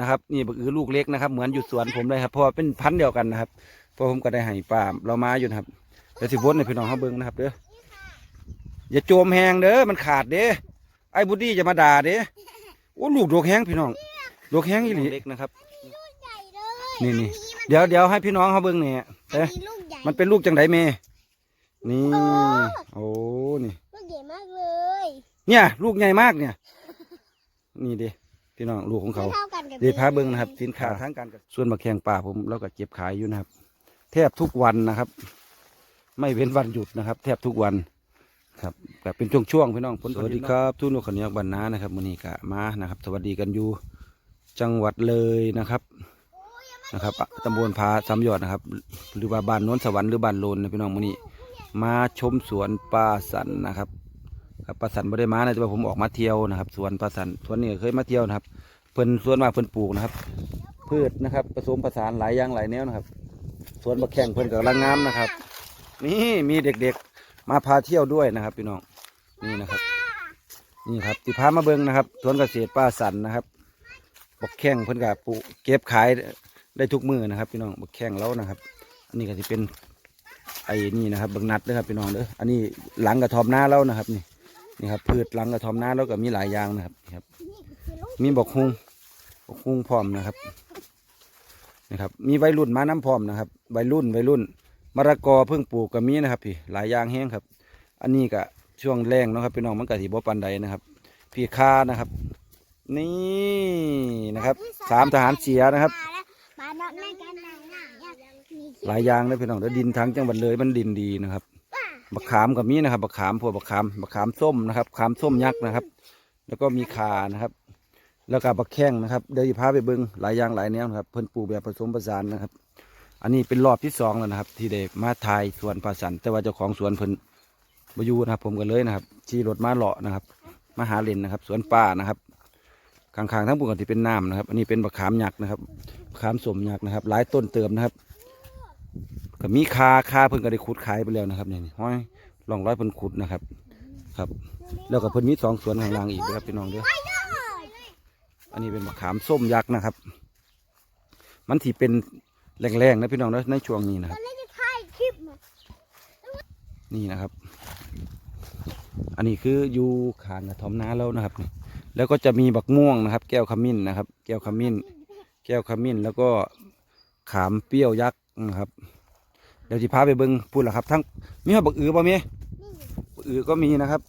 นะครับ นี่บักอือลูกเล็กนะครับ เหมือนอยู่สวนผมเลยครับเพราะว่าเป็นพันธุ์เดียวกันนะครับเพราะผมก็ได้ให้ปลาเรามาอยู่นะครับเดี๋ยวสิวนในพี่น้องเขาเบิ้งนะครับเด้ออย่าโจมแหงเด้อมันขาดเด้ไอ้บุดี้จะมาด่าเด้โอ้ลูกดกแห้งพี่น้องดกแห้งอีหลีเล็กนะครับ ใหญ่เลยนี่นี่เดี๋ยวเดี๋ยวให้พี่น้องเขาเบิ้งเนี่ยอันเอ๊ะนี้ลูกใหญ่มันเป็นลูกจังไดเมนี่โอ้นี่ลูกใหญ่มากเลย เนี่ย ลูกใหญ่มากเนี่ย นี่ดิ พี่น้องลูกของเขาไม่เท่ากันกับเดี๋ยวพาเบิ้งนะครับสินค้าทั้งการส่วนบักแข่งป่าผมเราก็เก็บขายอยู่นะครับ แทบทุกวันนะครับ ไม่เว้นวันหยุดนะครับ แทบทุกวันครับแบบเป็นช่วงๆพี่น้องผลสวัสดีครับทุนกขณียกบรรณานะครับมือนี้กะมานะครับ สวัสดีกันอยู่จังหวัดเลยนะครับนะครับอะตำบลพาสามยอดนะครับ หรือว่าบ้านโน้นสวรรค์หรือบ้านโลนนะพี่น้องมือนี้มาชมสวนปลาสันนะครับ ครับปลาสันไม่ได้มานะแต่ว่าผมออกมาเที่ยวนะครับสวนปลาสันสวนนี้ก็เคยมาเที่ยวนะครับเพิ่นสวนมาเพิ่นปลูกนะครับ พืชนะครับผสมผสานหลายอย่างหลายแนวนะครับสวนบักแข่งเพิ่นกับลังงามนะครับ นี่มีเด็กๆมาพาเที่ยวด้วยนะครับพี่น้องนี่นะครับนี่ครับติพามาเบิงนะครับสวนเกษตรป้าสันนะครับบักแข่งเพิ่นกับปลูกเก็บขายได้ทุกมือนะครับ พี่น้องบักแข่งแล้วนะครับ อันนี้ก็จะเป็นไอ้นี่นะครับบักนัดนะครับพี่น้องเด้ออันนี้หลังกระทอมหน้าแล้วนะครับนี่ นี่ครับพืชหลังกระทอมหน้าแล้วก็มีหลายอย่างนะครับนี่ครับ มีบอกฮุงบอกฮุงพร้อมนะครับนะครับ มีวัยรุ่นมาน้ำพร้อมนะครับวัยรุ่นวัยรุ่นมะระกอเพิ่งปลูกก็มีนะครับพี่หลายอย่างแห้งครับ อันนี้ก็ช่วงแรงเนาะครับพี่น้องมันก็สีบ่ปันใดนะครับพี่คานะครับ นี่นะครับสามทหารเสียนะครับปลาดอกในกันหนังหนังมีหลายอย่างเลยพี่น้องแล้วดินทั้งจังหวัดเลยมันดินดีนะครับ บักขามก็มีนะครับบักขามพวกบักขามบักขามส้มนะครับขามส้มยักษ์นะครับ แล้วก็มีขานะครับ แล้วก็บักแข้งนะครับเดี๋ยวจะพาไปเบิ้งหลายอย่างหลายแนวนะครับเพิ่นปลูกแบบผสมผสานนะครับ อันนี้เป็นรอบที่สองแล้วนะครับ ที่ได้มาถ่ายสวนปลาสัน แต่ว่าเจ้าของสวนเพิ่นมาอยู่นะครับ ผมก็เลยนะครับขี่รถมาเลาะนะครับมาหาเล่นนะครับ สวนป่านะครับข้างๆทั้งปกติเป็นน้ำนะครับ อันนี้เป็นบักขามยักษ์นะครับขามสมยักษ์นะครับ หลายต้นเติมนะครับ ก็มีคาคาเพิ่นก็ได้ขุดขายไปแล้วนะครับนี่ห้อยลองร้อยเพิ่นขุดนะครับ ครับ แล้วก็เพิ่นมีสองสวนข้างล่างอีกนะครับพี่น้องเด้ออันนี้เป็นมะขามส้มยักษ์นะครับ มันที่เป็นแรงๆนะพี่น้องเด้อในช่วงนี้นะครับนี่นะครับ อันนี้คืออยู่ขางกระทอมนาแล้วนะครับนี่แล้วก็จะมีบักม่วงนะครับ แก้วขมิ้นนะครับ แก้วขมิ้น แก้วขมิ้นแล้วก็ขามเปรี้ยวยักษ์นะครับ ดี๋ยวจะพาไปเบิ้งพูดละครับ ทั้งมีบักอือบ่มีบักอือก็มีนะครับ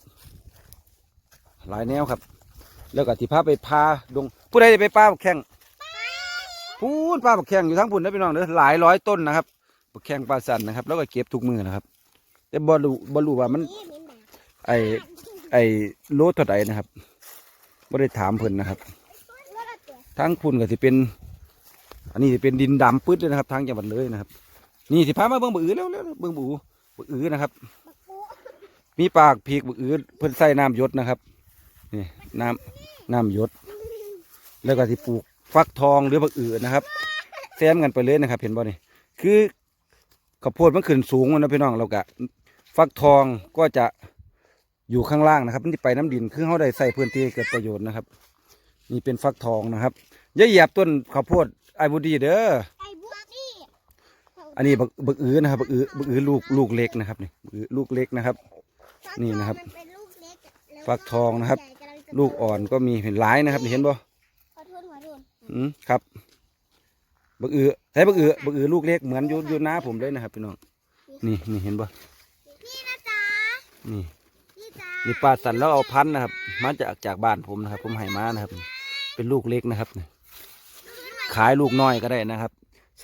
หลายแนวครับ แล้วก็ที่พาไปพาดงผู้ใดได้ไปป้าบักแข้งพูดป้าบักแข้งอยู่ทั้งพุ่นนะพี่น้องเด้อหลายร้อยต้นนะครับบักแข้งปลาสันนะครับ แล้วก็เก็บทุกมือนะครับ แต่บอลูบอลูว่ามัน ไอไอโลเท่าใดนะครับไม่ได้ถามเพิ่นนะครับ ทั้งพุ่นก็สิเป็น อันนี้สิเป็นดินดำปึ๊ดเลยนะครับทางจังหวัดเลยนะครับ นี่สิพามาเบิ่งบืออือแล้วแล้วเบิ่งบืออือบืออือนะครับ มีปากพีกบืออือเพิ่นใส่น้ำยศนะครับนี่น้ำน้ำยศ แล้วก็สิปลูกฟักทองหรือบักอือนะครับแซมกันไปเลยนะครับ เห็นบ่นี่คือข้าวโพดมันขึ้นสูงนะพี่น้องเรากะฟักทองก็จะอยู่ข้างล่างนะครับมันจะไปน้ำดินคือเขาได้ใส่พื้นที่เกิดประโยชน์นะครับ นี่เป็นฟักทองนะครับอย่าเหยียบต้นข้าวโพดไอบุดีเด้อ อันนี้บักบักอือนะครับบักอือบักอือลูกลูกเล็กนะครับนี่บักอือลูกเล็กนะครับ นี่นะครับ มัเป็นลูกเล็กอะแล้วฟักทองนะครับ ใหญ่กำลังจะลูกอ่อนก็มีเห็นหลายนะครับนี่เห็นบ่ขอโทษขอโทษอืมครับบักอือใช้บักอือบักอือลูกเล็กเหมือนอยู่อยู่น้าผมเลยนะครับพี่น้องนี่นี่เห็นบ่นี่นะจ๊ะนี่นี่จ้านี่ปลาสันแล้วเอาพันธุ์นะครับมาจากจากบ้านผมนะครับ ผมให้มานะครับ เป็นลูกเล็กนะครับนี่ขายลูกน้อยก็ได้นะครับ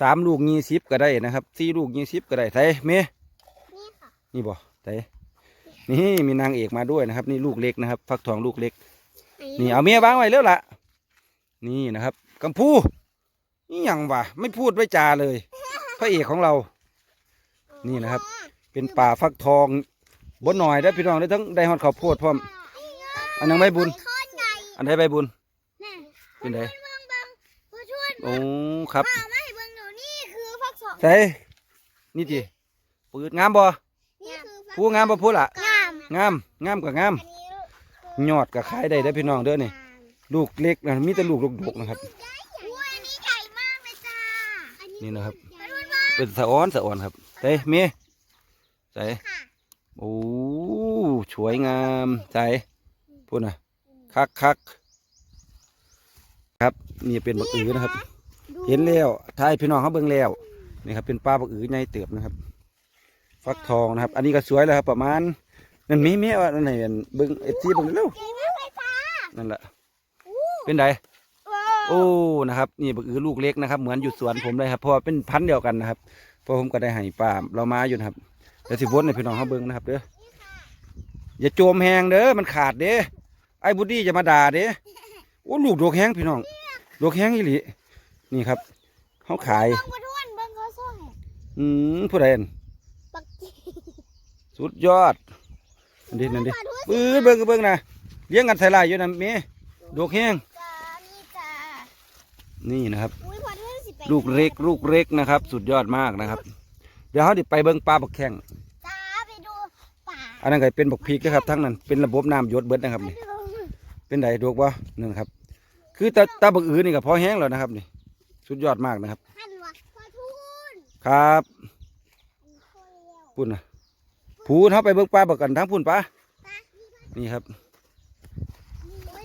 สามลูกยี่สิบก็ได้นะครับสี่ลูกยี่สิบก็ได้ใส่เมนี่ค่ะนี่บ่ใส่นี่มีนางเอกมาด้วยนะครับ นี่ลูกเล็กนะครับฟักทองลูกเล็ก นี่เอาเมียวางไว้แล้วล่ะ นี่นะครับกัมพูนี่ยังวะไม่พูดไม่จาเลย พระเอกของเรา นี่นะครับ เป็นป่าฟักทองบนหน่อยได้อพี่น้องได้อทั้งได้ฮอดข้าวโพดพร้อม อันนั้นใบบุญโคตรใหญ่อันใดใบบุญน่ะเป็นไดเบิ่งเบิ่งผู้ช่วยโอ้ครับ ใส่นี่จีปืดงามบ่นี่คือฟักผู้งามบ่พูดล่ะงามงามงามกับงามอันนี้คืยอดก็ขายได้เด้อพี่น้องเด้อนี่ลูกเล็กนะมีแต่ลูกดกๆนะครับอุ้ยนี่นะครับพระทวนว่าเป็นสะอ้อนสะอ้อนครับเต้เมีใส่ค่ะโอ้สวยงามใส่พูดนะคักคักครับนี่เป็นบักอือนะครับดูเห็นแล้วทายพี่น้องเขาเบิ่งแล้ว นี่ครับเป็นปลาบักอือใหญ่เติบนะครับ ฟักทองนะครับ อันนี้ก็สวยแล้วครับ ประมาณนั่นมีมีว่าอันไหนอันเบิ่งเอฟซีเบิ่งเร็วเก่งมากเลยค่ะนั่นแหละเป็นไดโอ้นะครับนี่บักอือลูกเล็กนะครับเหมือนอยู่สวนผมเลยครับเพราะว่าเป็นพันธุ์เดียวกันนะครับเพราะผมก็ได้ให้ปลาเรามาอยู่นะครับเดี๋ยวสิวนในพี่น้องเขาเบิ้งนะครับเด้ออย่าโจมแหงเด้อมันขาดเด้ไอ้บุดดี้จะมาด่าเด้โอ้ลูกดอกแห้งพี่น้องดอกแห้งอีหลีนี่ครับเขาขาย อืมผู้ใดอั่นปักจีสุดยอดนั่นดินั่นดิพระทวนเบิ้งเบิ้งเบิ้งนะเลี้ยงกันใส่ลายอยู่นะเมดอกแห้งจ้านี่จ้านี่นะครับ อุ้ยพระทวนสิไปลูกเล็กลูกเล็กนะครับ สุดยอดมากนะครับ เดี๋ยวเขาดิไปเบิ้งปลาบักแข้งจ้าไปดูป่าอันนั้นก็เป็นบักพริกนะครับทั้งนั้นเป็นระบบน้ำหยดเบิดนะครับนี่เป็นไดดวกบ่นั่นครับ คือตาตาบักอือนี่ก็พอแห้งแล้วนะครับนี่ สุดยอดมากนะครับท่านวะพระทวน ครับพุ่นนะผูนเขาไปเบิ่งปลาบักกันทั้งพุ่นปลานี่ครับ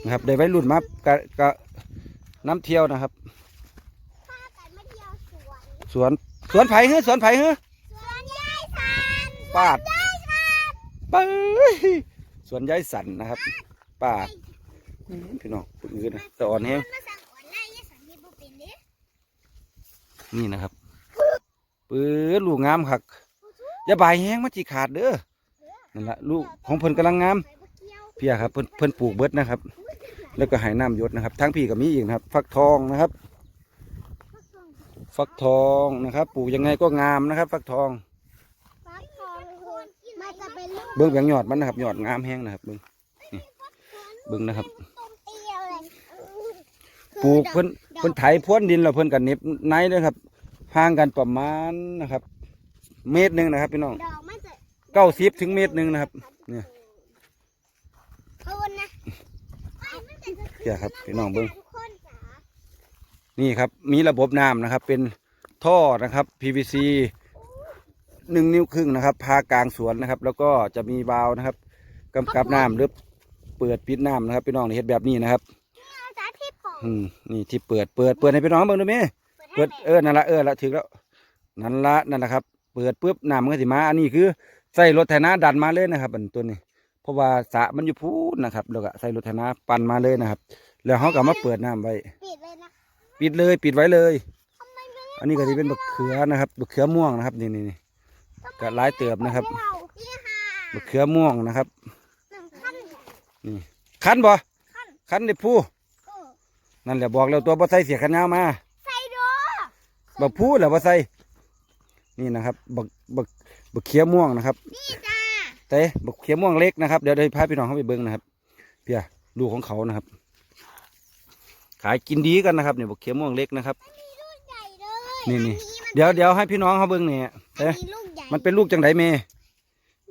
นะครับได้ไว้รุ่นมากะกะน้ำเที่ยวนะครับพากันมาเที่ยวสวนสวนสวนไผ่เฮ้สวนไผ่เฮ้สวนยายสันปาดยายสันปาดสวนยายสันนะครับปาดอื้อพี่น้องบักอือนะสะอ่อนแห้งมาสั่งอ่อนไล่ยายสันนี่บ่เป็นเด้นี่นะครับ ปื้อลูกงามคักอย่าบายแห้งมันจีขาดเด้อนั่นละลูกของเพิ่นกำลังงามไปบ่เกี่ยวเพี่ยครับเพิ่นเพิ่นปลูกเบิดนะครับ แล้วก็ให้น้ำหยดนะครับทั้งพี่กับมีอีกนะครับฟักทองนะครับ ฟักทองนะครับ ปลูกยังไงก็งามนะครับ ฟักทองฟักทองคุณมันจะเป็นลูกเบิ้งแบงยอดมันนะครับยอดงามแห้งนะครับเบิ้งนี่เบิ้งนะครับต้มเตี้ยวเลยปลูกเพิ่นเพิ่นไถพรวนดินแล้วเพิ่นกันเน็บไนเลยครับ ห่างกันประมาณนะครับ เมตรหนึ่งนะครับ พี่น้องดอกมันจะเก้าสิบถึงเมตรหนึ่งนะครับ เนี่ยเอาวนนะไอ้มันจะจะเพี่ยครับพี่น้องเบิ้งทุกคนจ๋านี่ครับ มีระบบน้ำนะครับ เป็นท่อนะครับ PVC หนึ่งนิ้วครึ่งนะครับ พากลางสวนนะครับ แล้วก็จะมีวาล์วนะครับกำกับน้ำหรือเปิดปิดน้ำนะครับ พี่น้องนี่เฮ็ดแบบนี้นะครับเอาจ้าที่ปอกอืมนี่ที่เปิดเปิดเปิดให้พี่น้องเบิ่งดูไหม เปิดเออนั่นละเออละถึงแล้วนั่นละนั่นแหละครับ เปิดปุ๊บน้ำมันก็สิมา อันนี้คือใส่รถไถนาดันมาเลยนะครับอันตัวนี้ เพราะว่าสระมันอยู่พูนนะครับแล้วก็ใส่รถไถนาปั่นมาเลยนะครับ แล้วเขาก็มาเปิดน้ำไว้ปิดเลยนะปิดเลยปิดไว้เลยทำไมไม่อันนี้ก็จะเป็นบักเขือนะครับบักเขือม่วงนะครับนี่นี่นี่ก็หลายเติบนะครับเรานี่ค่ะบักเขือม่วงนะครับหนึ่งขั้นนี่คันบ่ขั้นคันเด็ผู้เออนั่นแหละบอกแล้วตัวบ่ใส่เสียขันยาวมาใส่โด บักผู้แหละบ่ใส่นี่นะครับบักบักบักเขือม่วงนะครับนี่จ้าแต่บักเขือม่วงเล็กนะครับเดี๋ยวเดี๋ยวพาพี่น้องเข้าไปเบิ้งนะครับเพี่ยลูกของเขานะครับ ขายกินดีกันนะครับเนี่ยบักเขือม่วงเล็กนะครับมีลูกใหญ่เลยนี่นี่อัมัเดี๋ยวเดี๋ยวให้พี่น้องเขาเบิ้งเนี่ยอัเอ๊ะนนี้ลูกใหญ่มันเป็นลูกจังไดเม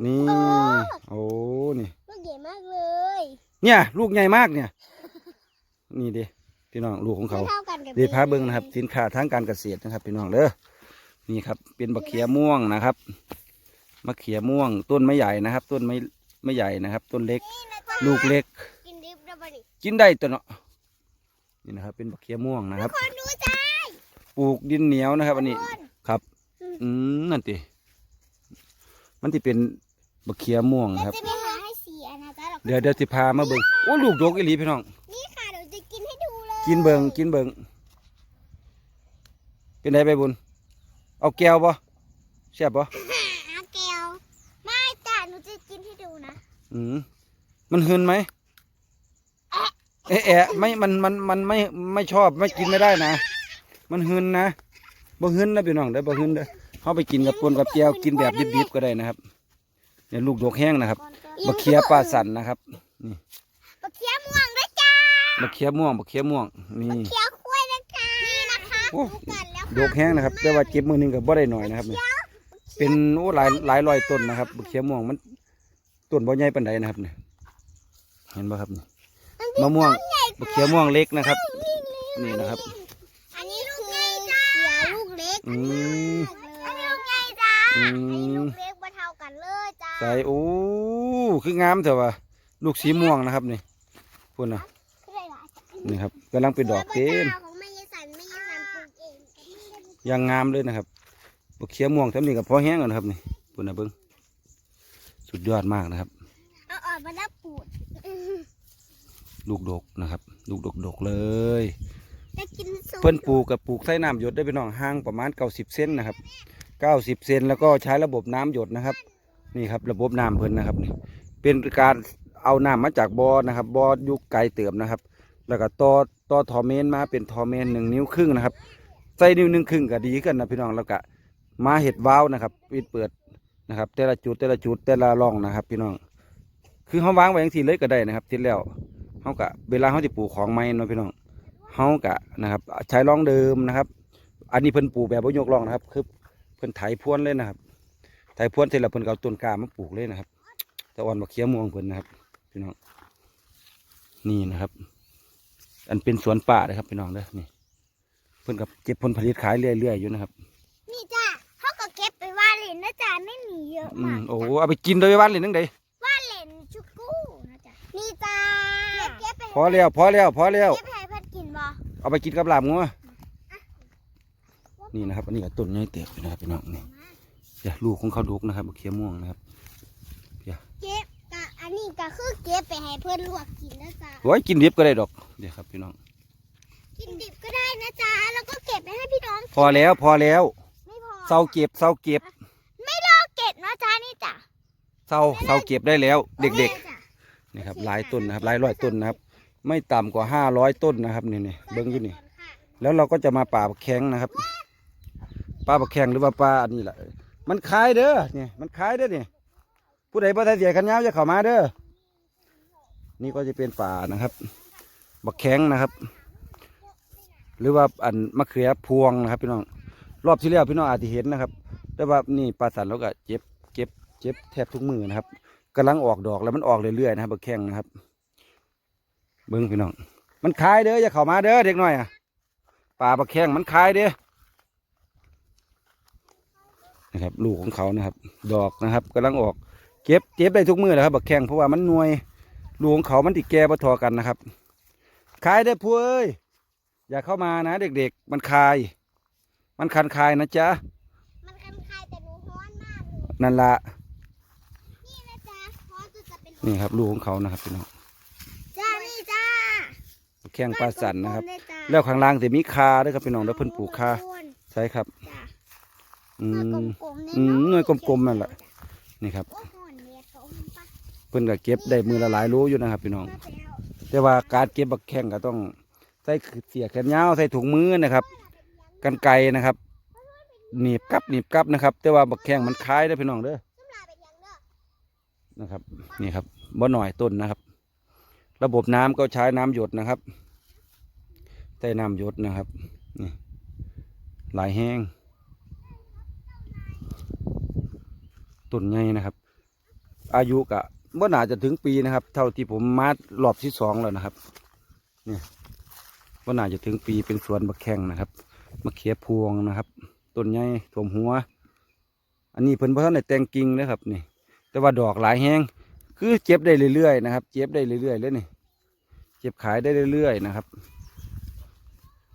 นี่โอ้โอ้นี่ลูกใหญ่มากเลย เนี่ย ลูกใหญ่มากเนี่ย นี่เดิ พี่น้องลูกของเขาไม่เท่ากันกับเดี๋ยวพาเบิ้งนะครับ สินค้าทางการเกษตรนะครับ พี่น้องเด้อนี่ครับ เป็นบักเขียม่วงนะครับมะเขียม่วง ต้นไม่ใหญ่นะครับ ต้นไม่ไม่ใหญ่นะครับ ต้นเล็กนี่นะจ๊ะลูกเล็ก กินดิบได้ปะนี่กินได้ตัวเนาะนี่นะครับ เป็นบักเขียม่วงนะครับ คนดูจ้าปลูกดินเหนียวนะครับ อันนี้คนครับ อืมนั่นติมันที่เป็นบักเขียม่วงเดี๋ยวครับ จะไปหาให้เสียนะจ๊ะเราเดี๋ยวเดี๋ยวสิพามาเบิ่งโอ้ลูกดกอีหลีพี่น้อง นี่ค่ะ กินเบิงกินเบิงเป็นไงไปบุญ เอาแก้วบ่แซ่บบ่หาแก้วไม่จ้ะหนูจะกินให้ดูนะ อืมมันหืนไหมเอะแอะไม่มันมันมันไม่ไม่ชอบไม่กินไม่ได้นะ มันหืนนะบ่หืนนะพี่น้องเด้อบ่หืนเด้อเขาไปกินกับปนกับแก้วกินแบบดิบๆก็ได้นะครับเนี่ยลูกดกแห้งนะครับบักเขียปลาสันนะครับบักเขียม่วงด้วย จ้าบักเขียม่วงบักเขียม่วงนี่ เขียวคุ้วยนะจ๊ะนี่นะคะโอ้ ดูกันแล้วดกแห้งนะครับแต่ว่าเก็บมือหนึงกับบ่ได้หน่อยนะครับนี่เป็นโอ้หลายหลายร้อยต้นนะครับบักเขียม่วงมันต้นบ่ใหญ่ปานใดนะครับนี่เห็นบ่ครับนี่มะม่วงบักเขียม่วงเล็กนะครับ นี่นะครับ อันนี้คือเขียวลูกเล็กอืมอันนี้ลูกใหญ่จ้าอือันนี้ลูมกเล็กมาเท่ากันเลยจ้าใส่โอ้คืองามเถอะวะลูกสีม่วงนะครับนี่พุ่นนะคืออะไรล่ะ นี่ครับกำลังเป็นดอกเต็มของแม่ยายสันแม่ยายสันปลูกเองยังงามเลยนะครับบักเขียม่วงทำนี่กับพอแห้งแล้วนะครับนี่พุ่นนะเบิ้งสุดยอดมากนะครับเอาออกมาแล้วปูดลูกดกนะครับ ลูกดกดกๆเลยจะกินซุปเพิ่นปลูกกับปลูกใส่น้ำหยดได้เป็นน้องห่างประมาณเก้าสิบเซนนะครับเก้าสิบเซนแล้วก็ใช้ระบบน้ำหยดนะครับ นี่ครับ ระบบน้ำเพิ่นนะครับนี่เป็นการเอาน้ำมาจากบ่อนะครับบ่ออยุกไกลเติมนะครับ แล้วก็ต่อต่อทอเมนมาเป็นทอเมนหนึ่งนิ้วครึ่งนะครับใส่นิ้วหนึ่งครึ่งก็ดีกันนะพี่น้องแล้วก็มาเห็ดว้าวนะครับปิดเปิดนะครับ แต่ละจุดแต่ละจุดแต่ละร่องนะครับ พี่น้องคือเขาวางไว้อย่างที่เลยก็ได้นะครับทิศแล้วเขากะเวลาเขาจะปลูกของไม้นะพี่น้องเขากะนะครับ ใช้ร่องเดิมนะครับ อันนี้เพิ่นปลูกแบบบ่ยกร่องนะครับคือเพิ่นไถพรวนเลยนะครับไถพรวนเสร็จแล้วเพิ่นเอาต้นกามาปลูกเลยนะครับตะอ่อนบักเขียวม่วงเพิ่นนะครับ พี่น้องนี่นะครับ อันเป็นสวนป่าเลยครับพี่น้องเด้อนี่ เพิ่นกับเก็บผลผลิตขายเรื่อยๆอยู่นะครับ นี่จ้าเขาก็เก็บไปว่าเล่นนะจ้าไม่มีเยอะอืมามกโอ้โหเอาไปกินโดยวันเลยนึงเด้ว่าเล่นชุกุนะจ้านี่จ้าเก็บไปพอแล้วพอแล้วพอแล้ว เก็บให้เพัดกินบ่เอาไปกินกับลาบงัวนี่นะครับ อันนี้ก็ต้นใหญ่เติบอยู่นะครับพี่น้องนี่เดี๋ยวลูกของเขาดุกนะครับบักเขียม่วงนะครับเก็บกะ อันนี้ก็คือเก็บไปให้เพื่อนลวกกินนะจ๊ะโอ้ยกินดิบก็ได้ดอกเดี๋ยวครับพี่น้องกินดิบก็ได้นะจ๊ะแล้วก็เก็บไปให้พี่น้องพอแล้วพอแล้วไม่พอเศร้าเก็บเศร้าเก็บไม่ต้องเก็บนะจ๊ะนี่จ้ะเศร้าเศร้าเก็บได้แล้ว เด็กโอคจ้ะๆนี่ครับหลายต้นนะครับหลายร้อยต้นนะครับ ไม่ต่ำกว่าห้าร้อยต้นนะครับนี่นี่เบิ้งอยู่นี่ แล้วเราก็จะมาป่าบักแข้งนะครับป่าบักแข้งหรือว่าป่าอันนี้แหละมันคล้ายเด้อเนี่ยมันคล้ายเด้อเนี่ย ผู้ใดบ่ทันเสียขันยาวจะเข้ามาเด้อนี่ก็จะเป็นป่านะครับบักแข้งนะครับ หรือว่าอันมะเขือพวงนะครับพี่น้องรอบที่แล้วพี่น้องอาจจะเห็นนะครับ แต่ว่านี่ปลาสันเราก็เจ็บเจ็บเจ็บแทบทุกมือนะครับกำลังออกดอกแล้วมันออกเรื่อยๆนะครับบักแข้งนะครับ เบิ้งพี่น้อง มันคลายเด้ออย่าเข้ามาเด้อเด็กน้อยอะป่าบักแข้งมันคลายเด้อนะครับ ลูกของเขานะครับ ดอกนะครับกำลังออก เก็บเก็บได้ทุกมือแหละครับบักแข้งเพราะว่ามันหน่วยลูกของเขามันติแก่ปะทอกันนะครับคล้ายได้อพูเอ้ยอย่าเข้ามานะ เด็กๆ มันคาย มันคันคายนะจ๊ะมันคันคายแต่หนูร้อนมากเลยนั่นละนี่นะจ๊ะร้อนจนจะเป็นนี่ครับลูกของเขานะครับพี่น้องจ้านี่จ้าบักแข้งปลาสันนะครับกลมๆเลยจ้ะแล้วข้างล่างจะมีคาด้วยครับพี่น้องแล้วเพิ่นปลูกคาอ้วนใช่ครับๆจ้ะอืหน่วยมกลมๆเนี่ยอืมเนาะหน่วยกลมๆนั่นแหละนี่ครับ เพิ่นก็เก็บได้มือละหลายโลอยู่นะครับพี่น้อง แต่ว่าการเก็บบักแข้งก็ต้องใส่เสียแขนยาวใส่ถุงมือนะครับ กันไกนะครับหนีบกับหนีบกับนะครับ แต่ว่าบักแข้งมันคล้ายได้พี่น้องเด้อน้ำลยนะครับนี่ครับบ่หน่อยต้นนะครับ ระบบน้ำก็ใช้น้ำหยดนะครับใต้น้ำหยดนะครับนี่หลายแห้งต้นใหญ่นะครับ อายุกะ บ่น่าจะถึงปีนะครับ เท่าที่ผมมารอบที่สองแล้วนะครับ เนี่ยบ่น่าจะถึงปีเป็นสวนบักแข้งนะครับมะเขือพวงนะครับต้นใหญ่ถ่วมหัว อันนี้เพิ่นบ่ทันได้แต่งกิ่งนะครับนี่ แต่ว่าดอกหลายแห้งคือเจ็บได้เรื่อยๆนะครับเจ็บได้เรื่อยๆเลยนี่เจ็บขายได้เรื่อยๆนะครับ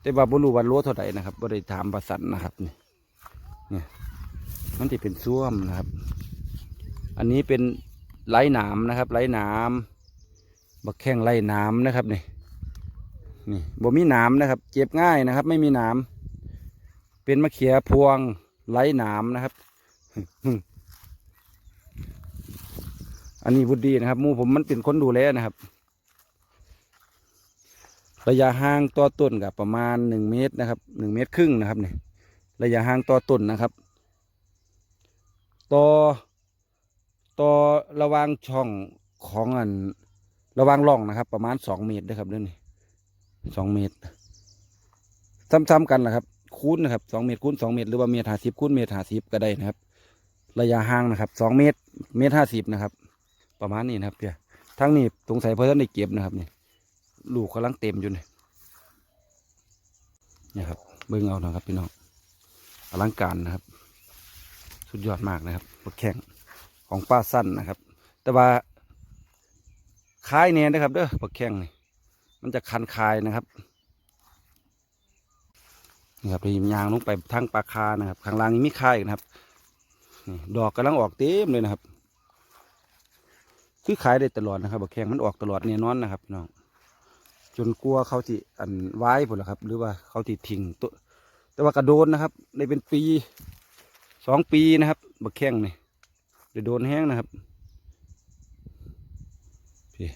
แต่ว่าบ่รู้ว่าโลเท่าไหร่นะครับบ่ได้ถามประสันนะครับนี่เนี่ยมันจะเป็นซ่วมนะครับ อันนี้เป็น ไร้หนามนะครับไร้หนามบักแข้งไร้หนามนะครับนี่นี่บ่มีหนามนะครับ เจ็บง่ายนะครับ ไม่มีหนามเป็นมะเขือพวงไร้หนามนะครับ อันนี้วุดดีนะครับมูผมมันเป็นคนดูแลนะครับ ระยะห่างต่อต้นกับประมาณหนึ่งเมตรนะครับหนึ่งเมตรครึ่งนะครับนี่ระยะห่างต่อต้นนะครับต่อ ต่อระวางช่องของอันระวางร่องนะครับ ประมาณสองเมตรนะครับเรื่องนี้สองเมตร ซ้ำๆกันนะครับ คูณนะครับสองเมตรคูณสองเมตรหรือว่าเมตรห้าสิบคูณเมตรห้าสิบก็ได้นะครับ ระยะห่างนะครับสองเมตรเมตรห้าสิบนะครับ ประมาณนี้นะครับเพี่ยทั้งนี้สงสัยเพราะท่านได้เก็บนะครับนี่ลูกกำลังเต็มอยู่นี่นี่ครับเบิ่งเอานะครับพี่น้องอลังการนะครับ สุดยอดมากนะครับบักแข้ง ของป้าสั้นนะครับ แต่ว่าคายเนี่ยนะครับเด้อบักแข้งนี่มันจะคันคายนะครับนี่ครับที่ยางลงไปทางปลาคานะครับข้างล่างนี้มีคายนะครับนี่ดอกกำลังออกเต็มเลยนะครับ คือขายได้ตลอดนะครับบักแข้งมันออกตลอดแน่นอนนะครับน้องจนกลัวเขาที่อันไว้ผลละครับ หรือว่าเขาที่ทิ้งตัวแต่ว่ากระโดนนะครับได้เป็นปีสองปีนะครับบักแข้งนี่ ได้โดนแห้งนะครับพี่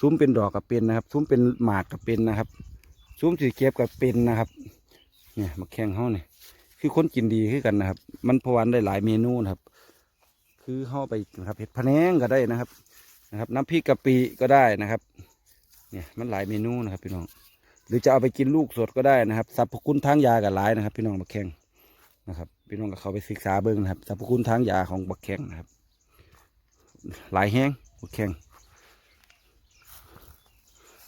ซุ้มเป็นดอกกับเป็นนะครับ ซุ้มเป็นหมากกับเป็นนะครับ ซุ้มสีเก็บกับเป็นนะครับ เนี่ยบักแข้งเขาเนี่ยคือคนกินดีคือกันนะครับ มันพวามันได้หลายเมนูนะครับ คือเข้าไปนะครับเห็ดพะแนงก็ได้นะครับนะครับ น้ำพริกกะปิก็ได้นะครับ เนี่ยมันหลายเมนูนะครับพี่น้องหรือจะเอาไปกินลูกสดก็ได้นะครับสรรพคุณทางยากับหลายนะครับ พี่น้องบักแข้งนะครับ พี่น้องก็เขาไปศึกษาเบิ้งนะครับสรรพคุณทางยาของบักแข้งนะครับ หลายแห้งบักแข้ง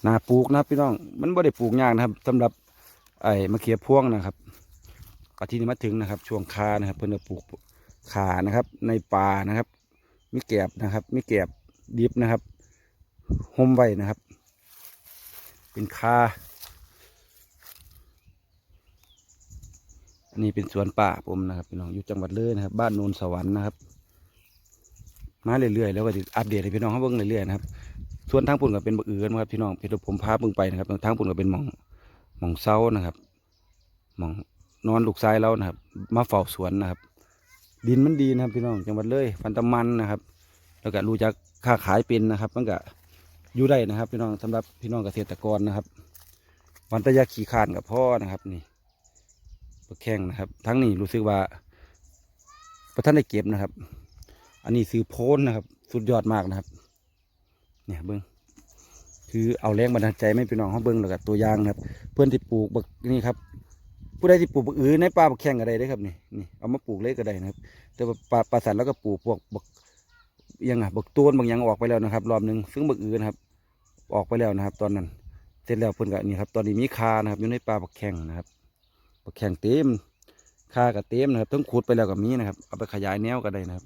นาปลูกนะครับพี่น้อง มันไม่ได้ปลูกยากนะครับสำหรับไอ้มะเขือพวงนะครับก็ที่นี้มาถึงนะครับ ช่วงคานะครับ เพิ่นจะปลูกขานะครับ ในป่านะครับมีแกบนะครับมีแกบดิบนะครับห่มไว้นะครับ เป็นคา อันนี้เป็นสวนป่าผมนะครับพี่น้องอยู่จังหวัดเลยนะครับ บ้านโนนสวรรค์นะครับ มาเรื่อยๆแล้วก็จะอัปเดตให้พี่น้องเขาเบิ่งเรื่อยๆนะครับส่วนทางปุ่นก็เป็นบักเอือนครับพี่น้องพี่ผมพาเบิ่งไปนะครับทางปุ่นก็เป็นหมองหมองเซานะครับหมองนอนลูกชายเรานะครับ มาเฝ้าสวนนะครับ ดินมันดีนะครับพี่น้องจังหวัดเลยฟันตะมันนะครับ แล้วก็รู้จักค้าขายเป็นนะครับ มันก็อยู่ได้นะครับ พี่น้องสำหรับพี่น้องเกษตรกรนะครับ วันตะยาขี่ขานกับพ่อนะครับนี่ ปลาแข้งนะครับ ทั้งนี้รู้สึกว่าประท่านได้เก็บนะครับ อันนี้ซื้อโพนนะครับ สุดยอดมากนะครับ เนี่ยเบิ้งคือเอาแรงบันดาลใจไม่พี่น้องเขาเบิ้งแล้วกับตัวอย่างนะครับ เพื่อนที่ปลูกบักนี่ครับผู้ใดที่ปลูกบักอือในป่าบักแข้งก็ได้เด้ครับนี่นี่เอามาปลูกเลยก็ได้นะครับ แต่ป่าป่าสันแล้วก็ปลูกพวกบักยังอะบักต้นบางอย่างออกไปแล้วนะครับ รอบหนึ่งซึ่งบักอือนะครับ ออกไปแล้วนะครับ ตอนนั้น เสร็จแล้วเพิ่อนก็นี่ครับ ตอนนี้มีคานะครับอยู่ในป่าบักแข้งนะครับ ปลาแข็งเต็มค่ากับเต็มนะครับต้องขุดไปแล้วกับมีนะครับ เอาไปขยายแนวก็ได้นะครับ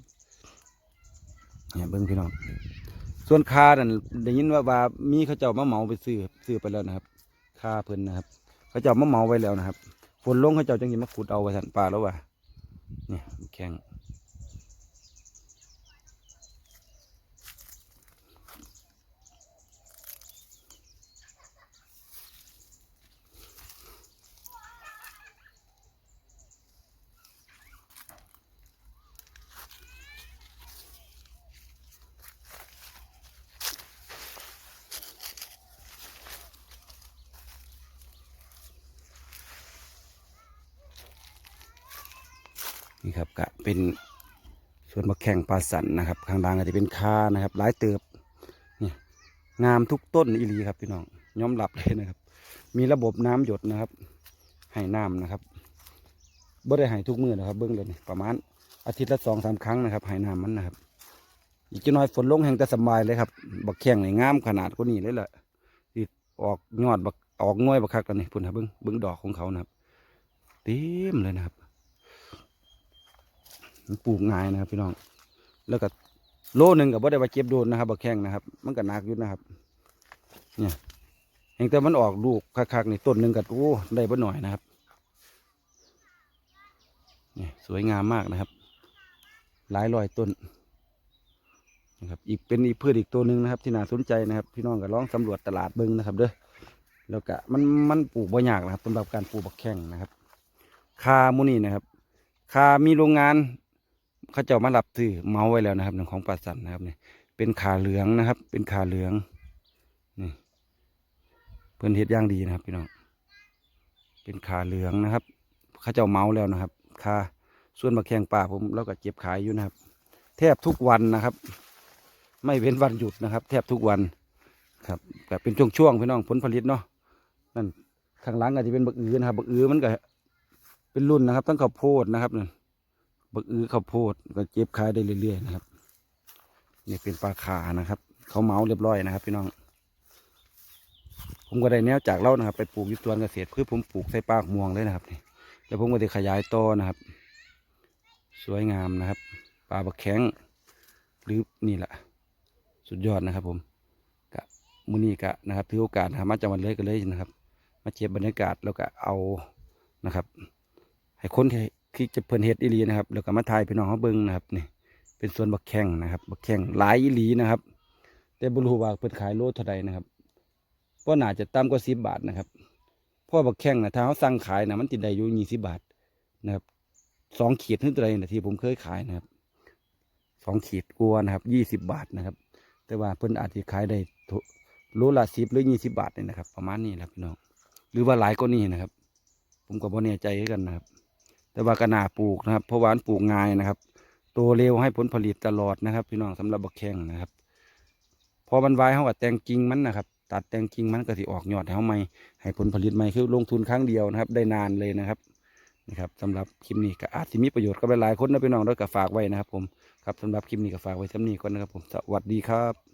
เนี่ยเบิ้งพี่น้องส่วนคานั่นได้ยินว่าว่ามีเขาเจ้ามาเหมาไปซื้อซื้อไปแล้วนะครับคาเพิ่นนะครับ เขาเจ้ามาเหมาไว้แล้วนะครับ ฝนลงเขาเจ้าจังยิมาขุดเอาไปสันป่าแล้วว่ะเนี่ยแข็ง นี่ครับก็เป็นส่วนมะแข่งปลาสันนะครับ ข้างล่างก็จะเป็นคานะครับหลายเติบนี่งามทุกต้นอีหลีครับพี่น้องยอมรับเลยนะครับ มีระบบน้ำหยดนะครับให้น้ำนะครับบ่ได้ให้ทุกมือนะครับ เบิ้องเลยประมาณอาทิตย์ละสองสามครั้งนะครับให้น้ำมันนะครับ อีกจะน้อยฝนลงแห่งแต่สบายเลยครับ บักแข้งนี่งามขนาดกว่านี้เลยแหละที่ออกยอดบักออกง่วยบักคักกันนี่พุ่นครับเบิ้องเบิ้องดอกของเขานะครับ เต็มเลยนะครับ ปลูกง่ายนะครับ พี่น้อง แล้วก็โลหนึ่งกับว่าได้ว่าเก็บโดนนะครับบักแข้งนะครับ มันก็หนักอยู่นะครับ เนี่ยเองแต่มันออกลูกคักๆนี่ต้นหนึ่งกับโอ้ได้บ่หน่อยนะครับ เนี่ยสวยงามมากนะครับ หลายร้อยต้นนะครับอีกเป็นอีกพืชอีกตัวหนึ่งนะครับ ที่น่าสนใจนะครับ พี่น้องก็ลองสำรวจตลาดเบิ้งนะครับ เด้อแล้วก็มันมันปลูกบ่ยากนะครับสำหรับการปลูกบักแข้งนะครับ คามูนี่นะครับ คามีโรงงาน เขาเจ้ามารับซื้อเมาไว้แล้วนะครับของปลาสันนะครับนี่เป็นขาเหลืองนะครับ เป็นขาเหลืองนี่เพิ่อนเฮ็ดย่างดีนะครับพี่น้องเป็นขาเหลืองนะครับเขาเจ้าเมาแล้วนะครับคาส่วนมะแขงป่าผมแล้วก็เก็บขายอยู่นะครับ แทบทุกวันนะครับ ไม่เว้นวันหยุดนะครับ แทบทุกวันครับแต่เป็นช่วงๆพี่น้องผลผลิตเนาะนั่นข้างหลังอาจจะเป็นบักอือนะครับบักอือมันก็เป็นรุ่นนะครับตั้งข้าวโพดนะครับนั่น บักอื้อข้าวโพดก็เก็บขายได้เรื่อยๆนะครับนี่เป็นปลาขานะครับ เขาเมาเรียบร้อยนะครับ พี่น้อง ผมก็ได้แนวจากเล่านะครับ ไปปลูกยุตวนเกษตรเพื่อผมปลูกใส่ปากม่วงเลยนะครับนี่แล้วผมก็จะขยายต่อนะครับ สวยงามนะครับปลาบักแข้งหรือนี่แหละสุดยอดนะครับ ผมกะมือนี้กะนะครับถือโอกาสนะครับมาจังหวัดเลยก็เลยนะครับ มาเจ็บบรรยากาศแล้วก็เอานะครับ ให้คนที่ ที่จะเพิ่นเฮ็ดอีหลีนะครับ แล้วก็มาถ่ายพี่น้องเขาเบิ่งนะครับนี่เป็นสวนบักแข้งนะครับบักแข้งหลายอีหลีนะครับ แต่บ่รู้ว่าเพิ่นขายโลเท่าใดนะครับเพราะน่าจะต่ำกว่า10บาทนะครับเพราะบักแข้งนะถ้าเขาสั่งขายนะมันติดได้อยู่20บาทนะครับสองขีดถึงตัวใดนะที่ผมเคยขายนะครับสองขีดกลัวนะครับ20บบาทนะครับ แต่ว่าเพิ่นอาจจะขายได้โลละ10หรือ20บาทนี่นะครับ ประมาณนี้แหละพี่น้องหรือว่าหลายกว่านี้นะครับ ผมก็บ่แน่ใจกันนะครับ แต่ว่าก็น่าปลูกนะครับ เพราะหวานปลูกง่ายนะครับ โตเร็วให้ผลผลิตตลอดนะครับ พี่น้องสำหรับบักแข้งนะครับ พอมันไว้เขาก็แตงกิ่งมันนะครับ ตัดแตงกิ่งมันก็สิออกยอดเขาใหม่ให้ผลผลิตใหม่คือลงทุนครั้งเดียวนะครับ ได้นานเลยนะครับนะครับสำหรับคลิปนี้ก็อาจจะมีประโยชน์กับหลายๆคนนะพี่น้องแล้วก็ฝากไว้นะครับ ผมครับสำหรับคลิปนี้ก็ฝากไว้สำนี้ก่อนนะครับผมสวัสดีครับ